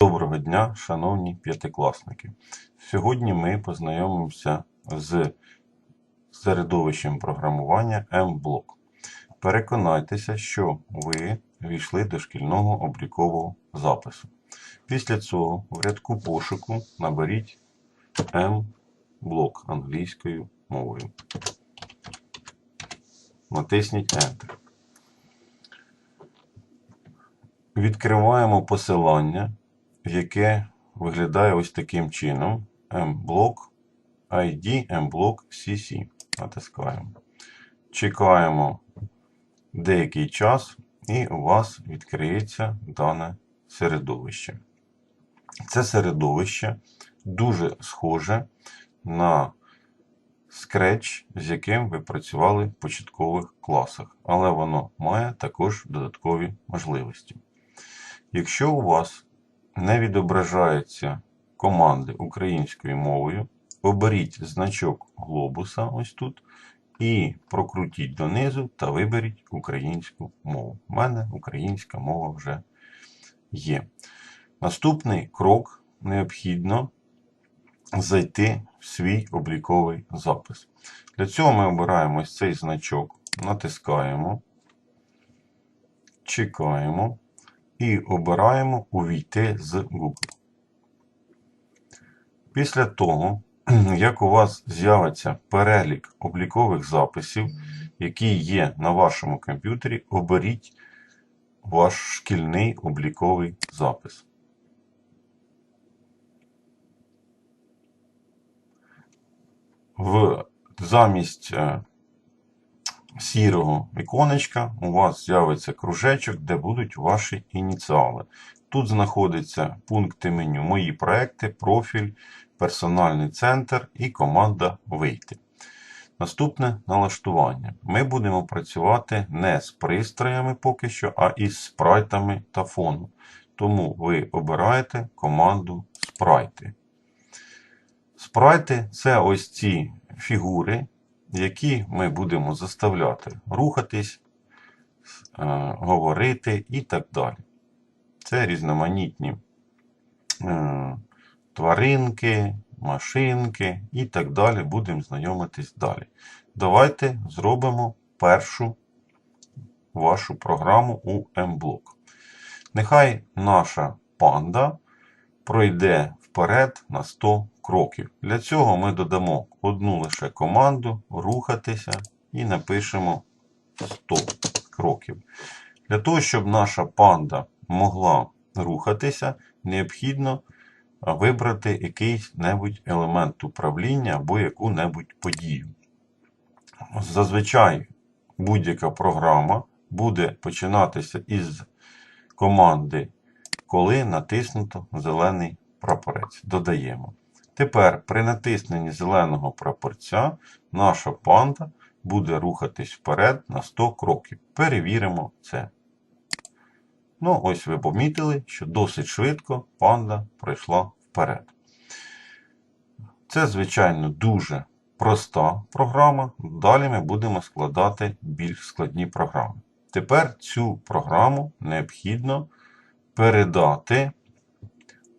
Доброго дня, шановні п'ятикласники. Сьогодні ми познайомимося з середовищем програмування MBlock. Переконайтеся, що ви війшли до шкільного облікового запису. Після цього в рядку пошуку наберіть MBlock англійською мовою. Натисніть Enter. Відкриваємо посилання, яке виглядає ось таким чином: mblock ID mblock CC. Натискаємо. Чекаємо деякий час, і у вас відкриється дане середовище. Це середовище дуже схоже на Scratch, з яким ви працювали в початкових класах, але воно має також додаткові можливості. Якщо у вас не відображаються команди українською мовою, оберіть значок глобуса ось тут і прокрутіть донизу та виберіть українську мову. У мене українська мова вже є. Наступний крок необхідно зайти в свій обліковий запис. Для цього ми обираємо ось цей значок, натискаємо, чекаємо і обираємо Увійти з Google. Після того, як у вас з'явиться перелік облікових записів, які є на вашому комп'ютері, оберіть ваш шкільний обліковий запис. В замість е, сірого віконечка у вас з'явиться кружечок, де будуть ваші ініціали. Тут знаходяться пункти меню Мої проекти, профіль, персональний центр і команда Вийти. Наступне налаштування. Ми будемо працювати не з пристроями поки що, а із спрайтами та фоном. Тому ви обираєте команду спрайти. Спрайти це ось ці фігури, які ми будемо заставляти рухатись, е, говорити і так далі. Це різноманітні е, тваринки, машинки і так далі. Будемо знайомитись далі. Давайте зробимо першу вашу програму у MBlock. Нехай наша панда пройде вперед на 100 кроків. Для цього ми додамо одну лише команду рухатися і напишемо 100 кроків. Для того, щоб наша панда могла рухатися, необхідно вибрати якийсь небудь елемент управління або яку-небудь подію. Зазвичай будь-яка програма буде починатися із команди, коли натиснуто зелений прапорець. Додаємо. Тепер при натисненні зеленого прапорця наша панда буде рухатись вперед на 100 кроків. Перевіримо це. Ну, ось ви помітили, що досить швидко панда пройшла вперед. Це, звичайно, дуже проста програма. Далі ми будемо складати більш складні програми. Тепер цю програму необхідно передати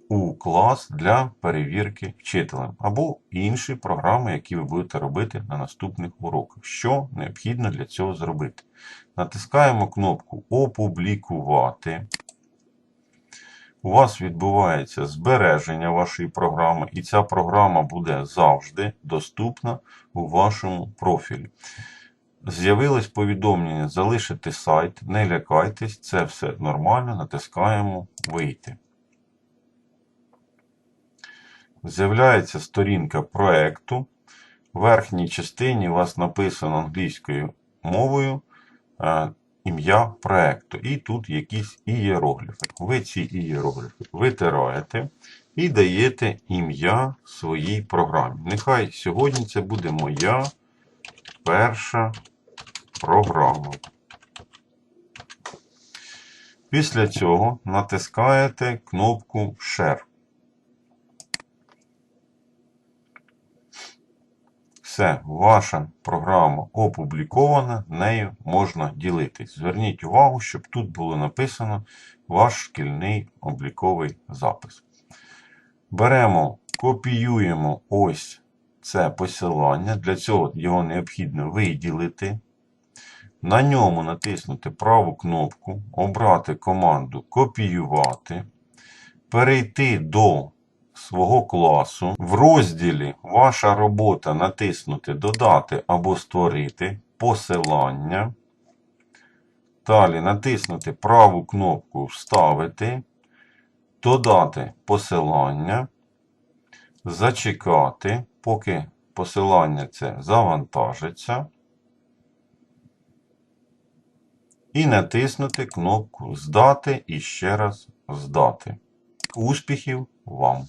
у клас для перевірки вчителем або інші програми, які ви будете робити на наступних уроках. Що необхідно для цього зробити? Натискаємо кнопку Опублікувати. У вас відбувається збереження вашої програми, і ця програма буде завжди доступна у вашому профілі. З'явилось повідомлення залишити сайт, не лякайтесь, це все нормально, натискаємо Вийти. З'являється сторінка проекту. В верхній частині у вас написано англійською мовою е, ім'я проекту. І тут якісь ієрогліфи. Ви ці ієрогліфи витираєте і даєте ім'я своїй програмі. Нехай сьогодні це буде моя перша програма. Після цього натискаєте кнопку Share. Все, ваша програма опублікована, нею можна ділитись. Зверніть увагу, щоб тут було написано ваш шкільний обліковий запис. Беремо, копіюємо ось це посилання. Для цього його необхідно виділити. На ньому натиснути праву кнопку, обрати команду Копіювати, перейти до свого класу. В розділі Ваша робота натиснути Додати або створити посилання. Далі натиснути праву кнопку Вставити, додати посилання, зачекати, поки посилання це завантажиться. І натиснути кнопку Здати і ще раз здати. Успіхів вам!